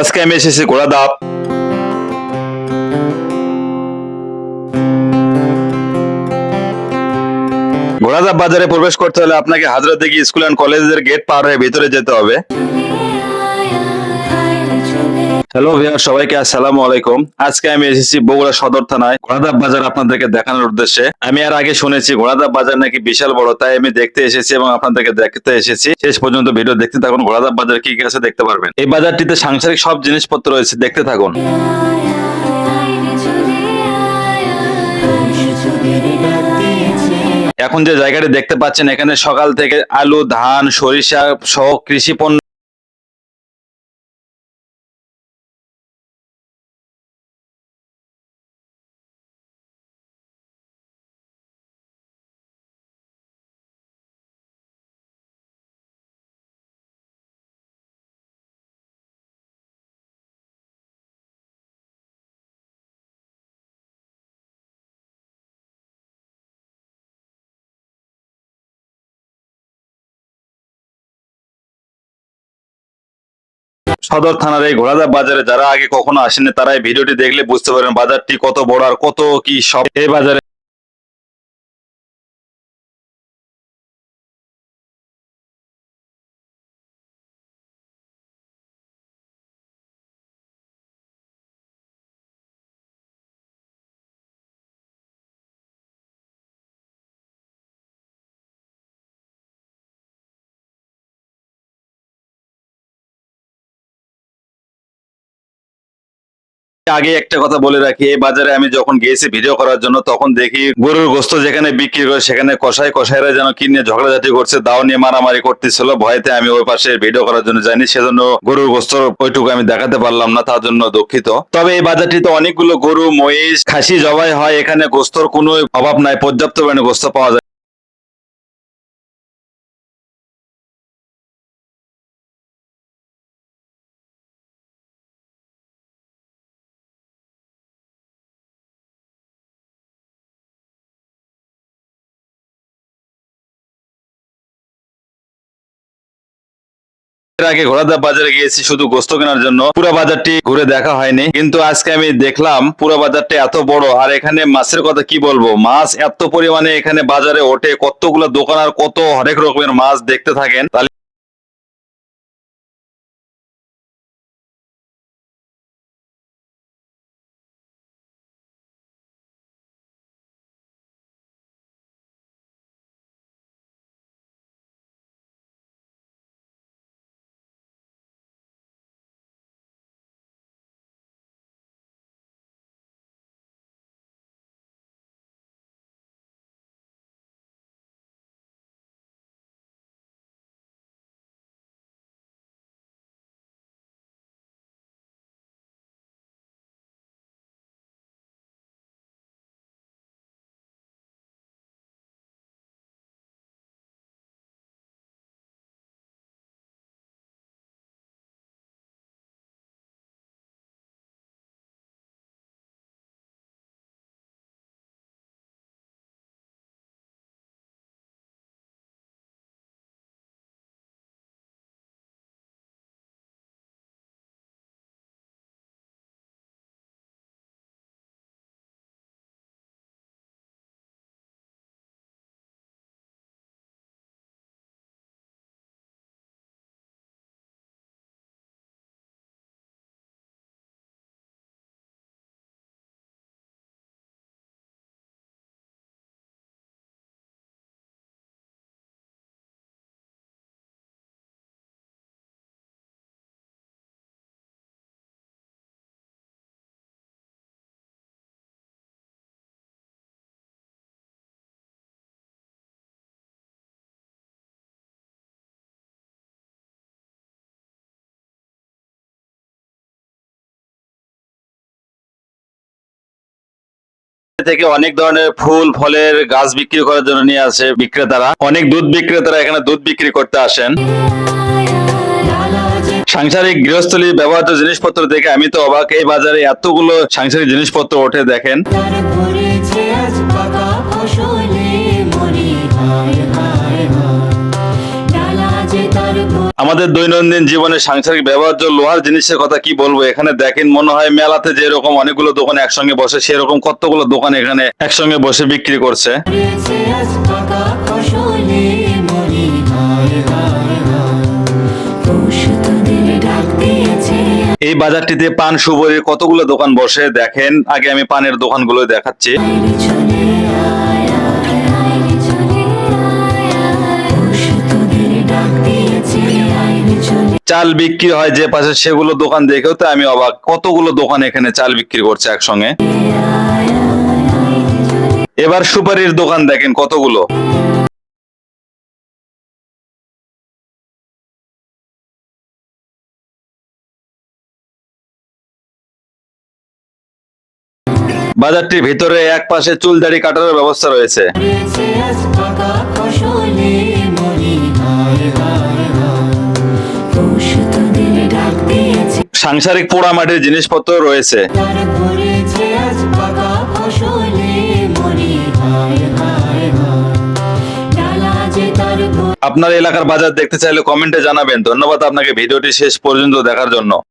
আজকে আমি এসেছি ঘোড়াধাপ ঘোড়াধাপ বাজারে প্রবেশ করতে হলে আপনাকে হাজরতদিঘি স্কুল অ্যান্ড কলেজের গেট পার হয়ে ভিতরে যেতে হবে। হ্যালো ভিউয়ার সবাইকে আসসালামু আলাইকুম। আজকে আমি এসেছি বগুড়া সদর থানায় ঘোড়াধাপ বাজার আপনাদেরকে দেখানোর উদ্দেশ্যে। আমি আর আগে শুনেছি ঘোড়াধাপ বাজার নাকি বিশাল বড়, তাই আমি দেখতে এসেছি এবং আপনাদেরকে দেখতে এসেছি। শেষ পর্যন্ত ভিডিও দেখতে থাকুন ঘোড়াধাপ বাজার কি কি আছে দেখতে পারবেন। এই বাজারটিতে সাংসারিক সব জিনিসপত্র রয়েছে, দেখতে থাকুন। এখন যে জায়গাটি দেখতে পাচ্ছেন, এখানে সকাল থেকে আলু, ধান, সরিষা সহ কৃষি পণ্য সদর থানার এই ঘোড়াদা বাজারে যারা আগে কখনো আসেনি তারা এই ভিডিওটি দেখলে বুঝতে পারেন বাজারটি কত বড় আর কত কি সব। এই বাজারে আগে একটা কথা বলে রাখি, এই বাজারে আমি যখন গিয়েছি ভিডিও করার জন্য, তখন দেখি গরুর গোস্ত যেখানে বিক্রি করে, সেখানে কষাই কষাইরা যেন কিনে ঝগড়াঝাটি করছে, দাও নিয়ে মারামারি করতেছিল। ভয়তে আমি ওই পাশে ভিডিও করার জন্য যাইনি, সেজন্য গরুর গোস্ত ওইটুকু আমি দেখাতে পারলাম না, তার জন্য দুঃখিত। তবে এই বাজারটিতে অনেকগুলো গরু, মহিষ, খাসি জবাই হয়, এখানে গোস্তর কোনো অভাব নাই, পর্যাপ্ত পরিমাণে গোস্ত পাওয়া যায়। আগে ঘোড়াদা বাজারে গিয়েছি শুধু গোস্ত কেনার জন্য। পুরা বাজারটি ঘুরে দেখা হয়নি। কিন্তু আজকে আমি দেখলাম পুরো বাজারটা এত বড়। আর এখানে মাছের কথা কি বলব? মাছ এত পরিমাণে এখানে বাজারে ওঠে। কতগুলো দোকান আর কত হরেক রকমের মাছ দেখতে থাকেন। তাহলে থেকে অনেক ধরনের ফুল, ফলের গাছ বিক্রি করার জন্য নিয়ে আসে বিক্রেতারা। অনেক দুধ বিক্রেতারা এখানে দুধ বিক্রি করতে আসেন। সাংসারিক গৃহস্থলী ব্যবহৃত জিনিসপত্র দেখে আমি তো অবাক, এই বাজারে এতগুলো সাংসারিক জিনিসপত্র ওঠে দেখেন। আমাদের দৈনন্দিন জীবনে সাংসারিক ব্যবহার্য লোহার জিনিসের কথা কি বলব? এখানে দেখেন মনে হয় মেলাতে যেরকম অনেকগুলো দোকান একসঙ্গে বসে, সেরকম কতগুলো দোকান এখানে একসঙ্গে বসে বিক্রি করছে। এই বাজারটিতে পান সুবরির কতগুলো দোকান বসে? দেখেন, আগে আমি পানের দোকানগুলো দেখাচ্ছি। চলে বিক্রি হয় যে পাশে সেগুলো দোকান দেখেও তো আমি অবাক। কতগুলো দোকান এখানে চাল বিক্রি করছে একসঙ্গে? এবার সুপারির দোকান দেখেন কতগুলো। বাজারটির ভিতরে এক পাশে চুল দাড়ি কাটার ব্যবস্থা রয়েছে। সাংসারিক পোড়ামাটির জিনিসপত্র রয়েছে। আপনার এলাকার বাজার দেখতে চাইলে কমেন্টে জানাবেন। ধন্যবাদ আপনাকে ভিডিওটি শেষ পর্যন্ত দেখার জন্য।